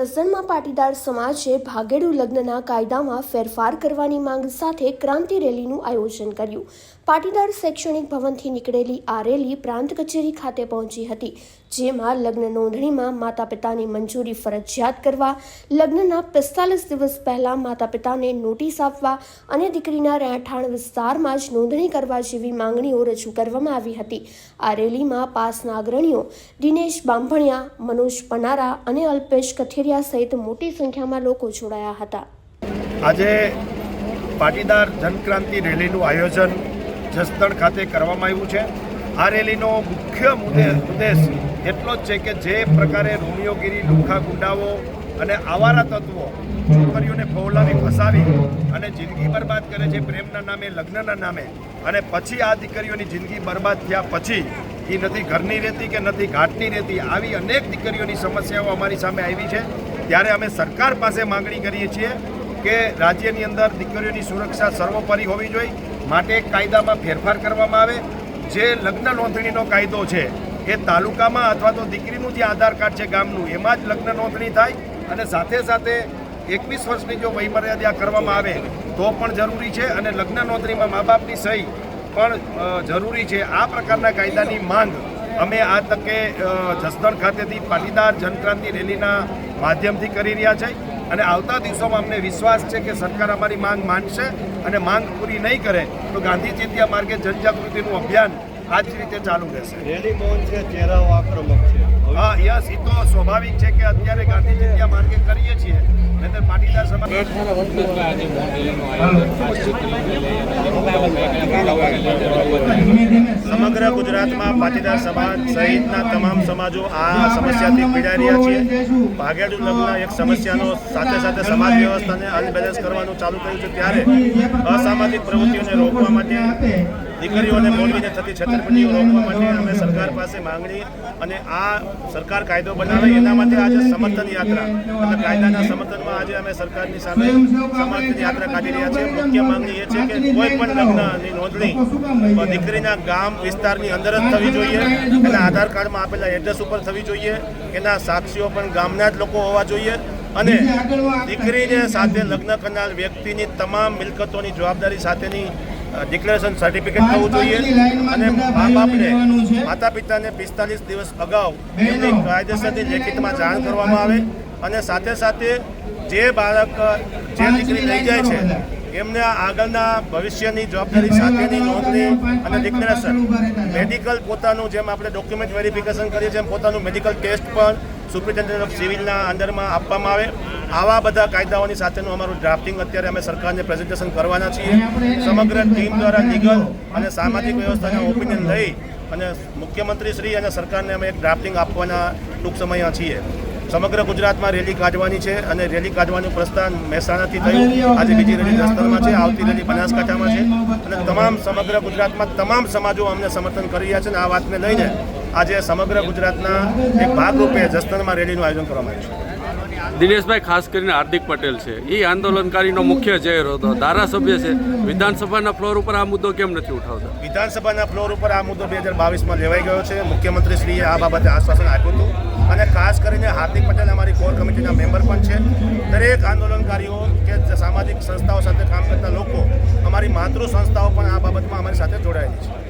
જસદણમાં પાટીદાર સમાજે ભાગેડુ લગ્નના કાયદામાં ફેરફાર કરવાની માંગ સાથે ક્રાંતિ રેલીનું આયોજન કર્યું. પાટીદાર શૈક્ષણિક ભવનથી નીકળેલી આ રેલી પ્રાંત કચેરી ખાતે પહોંચી હતી. જેમાં લગ્ન નોંધણીમાં માતા પિતાની મંજૂરી ફરજિયાત કરવા, લગ્નના પિસ્તાલીસ દિવસ પહેલા માતા પિતાને નોટિસ આપવા અને દીકરીના રહેઠાણ વિસ્તારમાં જ નોંધણી કરવા જેવી માંગણીઓ રજૂ કરવામાં આવી હતી. આ રેલીમાં પાસના અગ્રણીઓ દિનેશ બાંભણિયા, મનોજ પનારા અને અલ્પેશ કથેરિયા સહિત મોટી સંખ્યામાં લોકો જોડાયા હતા. આજે પાટીદાર જનક્રાંતિ રેલીનું આયોજન જસદણ ખાતે કરવામાં આવ્યું છે. આ રેલીનો મુખ્ય મુદ્દે ઉદ્દેશ એટલો જ છે કે જે પ્રકારે રોમિયોગીરી લુખા ગુંડાઓ અને આવારા તત્વો છોકરીઓને ફોલાવી ફસાવી અને જિંદગી બરબાદ કરે છે પ્રેમના નામે, લગ્નના નામે અને પછી આ દીકરીઓની જિંદગી બરબાદ થયા પછી એ નથી ઘરની રહેતી કે નથી ઘાટની રહેતી, આવી અનેક દીકરીઓની સમસ્યાઓ અમારી સામે આવી છે. ત્યારે અમે સરકાર પાસે માંગણી કરીએ છીએ કે રાજ્યની અંદર દીકરીઓની સુરક્ષા સર્વોપરી હોવી જોઈએ. માટે કાયદામાં ફેરફાર કરવામાં આવે. જે લગ્ન નોંધણીનો કાયદો છે એ તાલુકામાં અથવા તો દીકરીનું જે આધાર કાર્ડ છે ગામનું, એમાં જ લગ્ન નોંધણી થાય અને સાથે સાથે એકવીસ વર્ષની જો વયમર્યાદા કરવામાં આવે તો પણ જરૂરી છે અને લગ્ન નોંધણીમાં મા બાપની સહી પણ જરૂરી છે. આ પ્રકારના કાયદાની માંગ અમે આ તકે જસદણ ખાતેથી પાટીદાર જનક્રાંતિ રેલીના માધ્યમથી કરી રહ્યા છે અને આવતા દિવસોમાં અમને વિશ્વાસ છે કે સરકાર અમારી માંગ માનશે અને માંગ પૂરી નહીં કરે તો ગાંધી ચિંત્યા માર્ગે જનજાગૃતિનું અભિયાન આ જ રીતે ચાલુ રહેશે. રેલી મૌન છે ચહેરાઓ આક્રમક છે. હા યસ એ તો સ્વાભાવિક છે કે અત્યારે ગાંધી જગ્યા માર્ગે કરીએ છીએ. નહીંતર પાટીદાર સમાજ સમગ્ર ગુજરાતમાં પાટીદાર સમાજ સહિતના તમામ સમાજો આ સમસ્યાથી પીડાઈ રહ્યા છે. ભાગેડુ લગ્ન એક સમસ્યાનો સાથે સાથે સમાજ વ્યવસ્થાને અનબેલેન્સ કરવાનું ચાલુ કર્યું છે ત્યારે અસામાજિક પ્રવૃત્તિઓને રોકવા માટે દીકરીઓને મોરબીને થતી છેતરપિંડીઓ રોકવા માટે અમે સરકાર પાસે માંગણી અને આ સરકાર કાયદો બનાવે એના માટે આજે સમર્થન યાત્રા એટલે કાયદાના સમર્થનમાં આજે અમે સરકારની સામે સમર્થન યાત્રા કાઢી રહ્યા છીએ. મુખ્ય માંગણી એ છે કે કોઈ પણ લગ્નની નોંધણી દીકરીના ગામ વિસ્તારની અંદર જ થવી જોઈએ એના આધાર કાર્ડમાં આપેલા એડ્રેસ ઉપર થવી જોઈએ. એના સાક્ષીઓ પણ ગામના જ લોકો હોવા જોઈએ. અને દીકરીને સાથે લગ્ન કરનાર વ્યક્તિની તમામ મિલકતોની જવાબદારી સાથેની ડિક્લેરેશન સર્ટિફિકેટ થવું જોઈએ. અને મા બાપને માતા પિતાને પિસ્તાલીસ દિવસ અગાઉ એમની કાયદેસરની લેખિતમાં જાણ કરવામાં આવે અને સાથે સાથે જે બાળક જે દીકરી લઈ જાય છે એમને આગળના ભવિષ્યની જવાબદારી સાથેની નોંધણી અને ડિક્લેરેશન મેડિકલ પોતાનું જેમ આપણે ડોક્યુમેન્ટ વેરિફિકેશન કરીએ છીએ એમ પોતાનું મેડિકલ ટેસ્ટ પણ સુપ્રિન્ટેન્ડન્ટ ઓફ સિવિલના અંદરમાં આપવામાં આવે. આવા બધા કાયદાઓની સાથેનું અમારું ડ્રાફ્ટિંગ અત્યારે અમે સરકારને પ્રેઝન્ટેશન કરવાના છીએ. સમગ્ર ટીમ દ્વારા લીગલ અને સામાજિક વ્યવસ્થાના ઓપિનિયન લઈ અને મુખ્યમંત્રી શ્રી અને સરકારને અમે એક ડ્રાફ્ટિંગ આપવાના ટૂંક સમયમાં છીએ. સમગ્ર ગુજરાતમાં રેલી કાઢવાની છે અને રેલી કાઢવાનું પ્રસ્થાન મહેસાણાથી થયું. આજે બીજી રેલી જસદણમાં છે આવતી રેલી બનાસકાંઠામાં છે. અને તમામ સમગ્ર ગુજરાતમાં તમામ સમાજો અમને સમર્થન કરી રહ્યા છે અને આ વાતને લઈને આજે સમગ્ર ગુજરાતના એક ભાગરૂપે જસદણમાં રેલીનું આયોજન કરવામાં આવ્યું છે. દિનેશભાઈ ખાસ કરીને હાર્દિક પટેલ છે. એ આંદોલનકારીનો મુખ્ય ચહેરો હતો. ધારાસભ્ય છે. વિધાનસભાના ફ્લોર ઉપર આ મુદ્દો કેમ નથી ઉઠાવતા? વિધાનસભાના ફ્લોર ઉપર આ મુદ્દો બે હજાર બાવીસમાં લેવાઈ ગયો છે. મુખ્યમંત્રીશ્રીએ આ બાબતે આશ્વાસન આપ્યું હતું. અને ખાસ કરીને હાર્દિક પટેલ અમારી કોર કમિટીના મેમ્બર પણ છે. દરેક આંદોલનકારીઓ કે સામાજિક સંસ્થાઓ સાથે કામ કરતા લોકો અમારી માતૃ સંસ્થાઓ પણ આ બાબતમાં અમારી સાથે જોડાયેલી છે.